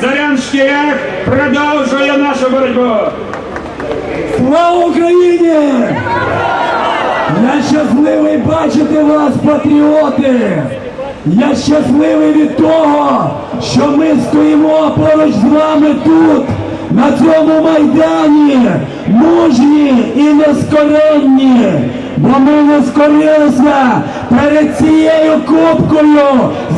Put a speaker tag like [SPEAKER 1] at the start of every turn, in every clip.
[SPEAKER 1] Зарянштех продовжує нашу боротьбу.
[SPEAKER 2] Слава Україні! Я щасливий бачити вас, патріоти! Я щасливий від того, що ми стоїмо поруч з вами тут, на цьому майдані, мужні і нескоренні, бо ми не скорилися перед цією кубкою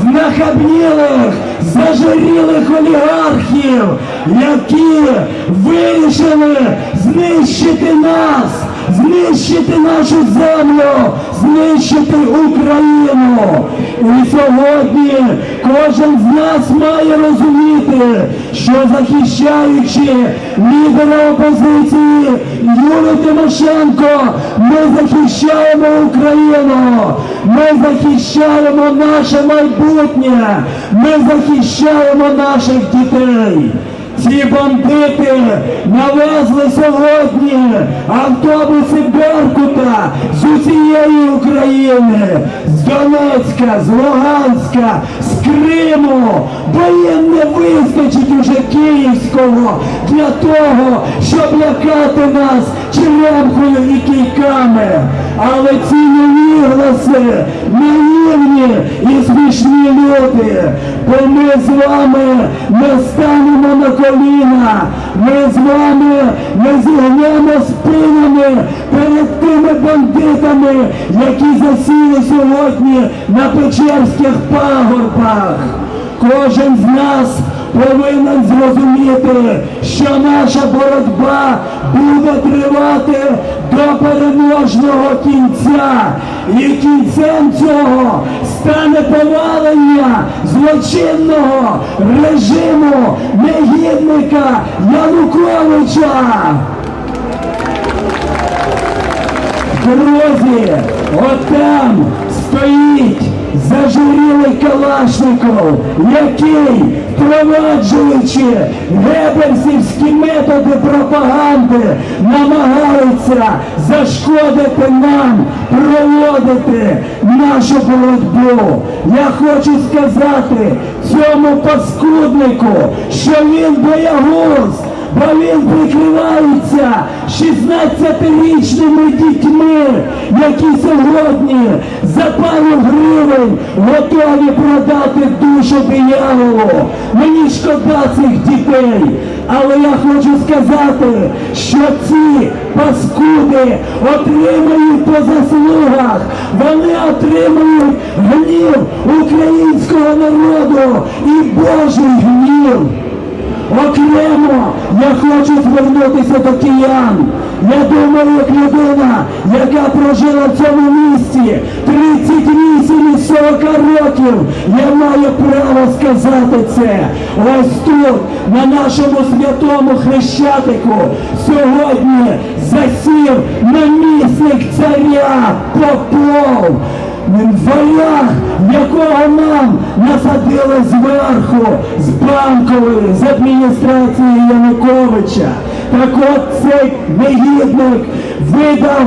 [SPEAKER 2] знахабнілих, зажирілих олігархів, які вирішили знищити нас, знищити нашу землю, знищити Україну. І сьогодні кожен з нас має розуміти, що захищаючи лідера опозиції Юлію Тимошенко, ми захищаємо Україну, ми захищаємо наше майбутнє, ми захищаємо наших дітей. Ці бандити навезли сьогодні автобуси Беркута з усієї України, з Донецька, з Луганська, з Криму, бо їм не вистачить уже Київського для того, щоб лякати нас черемкою і кійками. Але ці невігласи, наївні і смішні люди, бо ми з вами не станемо на коліна, ми з вами не зігнемо спинами перед тими бандитами, які засіли сьогодні на Печерських пагорбах. Кожен з нас повинен зрозуміти, що наша боротьба буде тривати до переможного кінця. І кінцем цього стане повалення злочинного режиму негідника Януковича. Друзі, отам стоїть зажурілий Калашников, який, впроваджуючи гебельсівські методи пропаганди, намагається зашкодити нам проводити нашу боротьбу. Я хочу сказати цьому паскуднику, що він боягуз, бо він прикривається 16-річними дітьми, які сьогодні за пару гривень готові продати душу дияволу. Мені шкода цих дітей. Але я хочу сказати, що ці паскуди отримають по заслугах, вони отримають гнів українського народу і Божий гнів. Окремо я хочу звернутися до киян. Я думаю, як людина, яка прожила в цьому місті 38 із 40 років, я маю право сказати це. Ось тут, на нашому святому хрещатику, сьогодні засів намісник царя Попов. Варяг, якого нам насадили зверху, з банкової, з адміністрації Януковича. Так от цей негідник видав,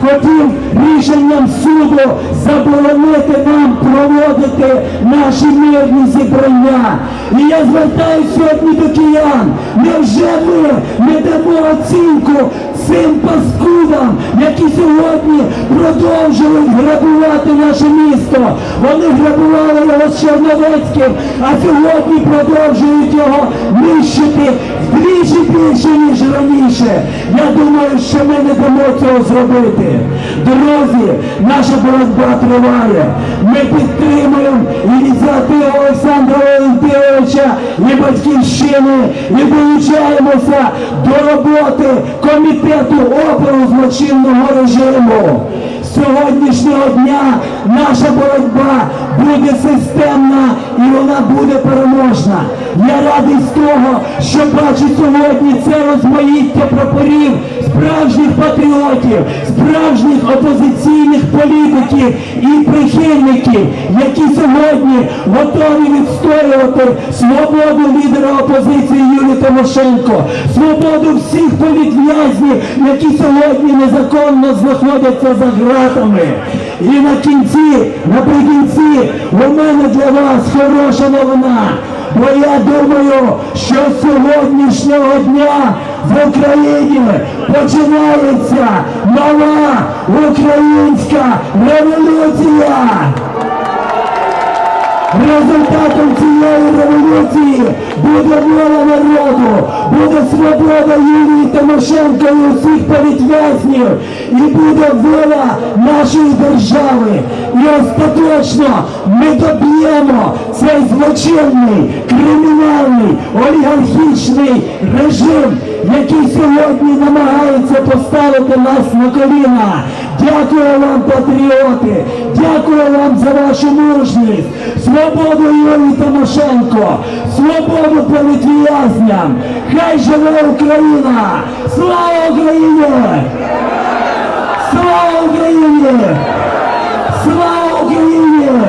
[SPEAKER 2] хотів рішенням суду заборонити нам проводити наші мирні зібрання. І я звертаюся сьогодні до киян. Невже ми не дамо оцінку цим паскудам, які сьогодні продовжують грабувати наше місто? Вони грабували його з Черновецьким, а сьогодні продовжують його нищити вдвічі більше, ніж раніше. Я думаю, що ми не дамо цього зробити. Друзі, наша боротьба триває. Ми підтримуємо ініціативу Олександра Валентиновича і батьківщини і долучаємося до роботи комітету опору злочинного режиму. Сьогоднішнього дня наша боротьба буде системна і вона буде переможна. Я радий з того, що бачу сьогодні це розмаїття прапорів справжніх патріотів, справжніх опозиційних політиків і прихильників, які сьогодні готові відстоювати свободу лідера опозиції Юлії Тимошенко, свободу всіх політв'язнів, які сьогодні незаконно знаходяться за ґратами. І на кінці, наприкінці, у мене для вас хороша новина. Бо я думаю, що з сьогоднішнього дня в Україні починається нова українська революція. Результатом цієї революції буде воля народу, буде свобода Юлії Тимошенко і усіх політв'язнів, і буде воля нашої держави. І остаточно ми доб'ємо цей злочинний, кримінальний, олігархічний режим, який сьогодні намагається поставити нас на коліна. Дякую вам, патріоти! Дякую вам за вашу мужність! Свободу Юрій Тимошенко! Свободу політв'язням! Хай живе Україна! Слава Україні! Слава Україні! Слава Україні!